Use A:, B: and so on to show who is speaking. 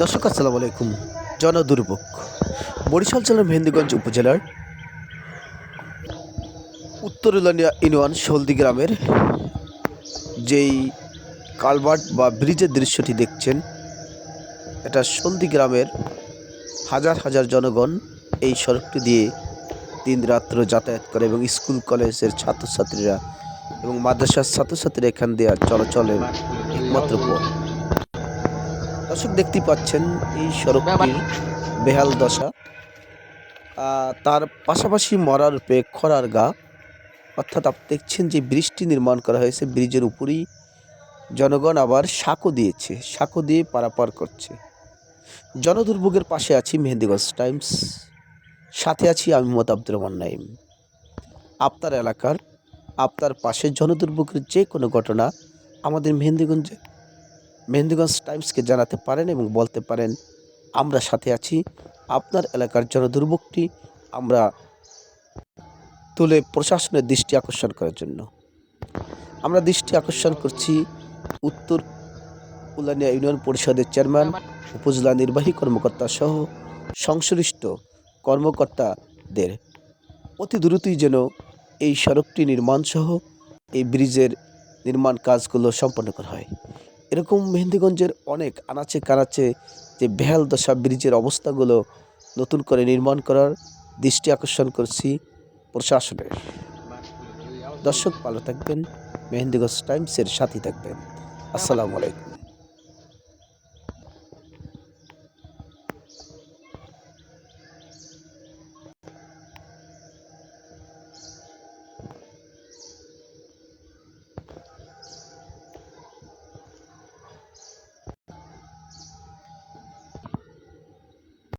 A: দর্শক, আসসালামু আলাইকুম। জনদুর্ভোগ বরিশাল জেলার মেহেন্দিগঞ্জ উপজেলার উত্তর ইউনিয়ন সলদি গ্রামের যেই কালভার্ট বা ব্রিজের দৃশ্যটি দেখছেন, এটা সলদি গ্রামের হাজার হাজার জনগণ এই সড়কটি দিয়ে দিন রাত্র যাতায়াত করে এবং স্কুল, কলেজের ছাত্রছাত্রীরা এবং মাদ্রাসার ছাত্রছাত্রীরা এখান দিয়ে চলাচলের একমাত্র পথ। দর্শক দেখতে পাচ্ছেন এই সড়কটির বেহাল দশা। তার পাশাপাশি মরার রূপে খরার গা। অর্থাৎ আপনি দেখছেন যে ব্রিজটি নির্মাণ করা হয়েছে, ব্রিজের উপরেই জনগণ আবার সাঁকো দিয়েছে, সাঁকো দিয়ে পারাপার করছে। জনদুর্ভোগের পাশে আছি মেহেন্দিগঞ্জ টাইমস, সাথে আছি আমি মোহাম্মদ আব্দুর রহমান নাইম আপনার এলাকার, আপনার পাশে জনদুর্ভোগের যে কোনো ঘটনা আমাদের মেহেন্দিগঞ্জে মেহেন্দিগঞ্জ টাইমসকে জানাতে পারেন এবং বলতে পারেন, আমরা সাথে আছি, আপনার এলাকার জনদুর্ভোগটি আমরা তুলে প্রশাসনের দৃষ্টি আকর্ষণ করার জন্য। আমরা দৃষ্টি আকর্ষণ করছি উত্তর উলানিয়া ইউনিয়ন পরিষদের চেয়ারম্যান, উপজেলা নির্বাহী কর্মকর্তা সহ সংশ্লিষ্ট কর্মকর্তাদের। অতি দ্রুতই যেন এই সড়কটি নির্মাণ সহ এই ব্রিজের নির্মাণ কাজগুলো সম্পন্ন করা হয়। এরকম মেহেন্দিগঞ্জের অনেক আনাচে কানাচে যে বেহাল দশা ব্রিজের অবস্থাগুলো নতুন করে নির্মাণ করার দৃষ্টি আকর্ষণ করছি প্রশাসনের। দর্শক, ভালো থাকবেন। মেহেন্দিগঞ্জ টাইমসের সাথে থাকবেন। আসসালামু আলাইকুম।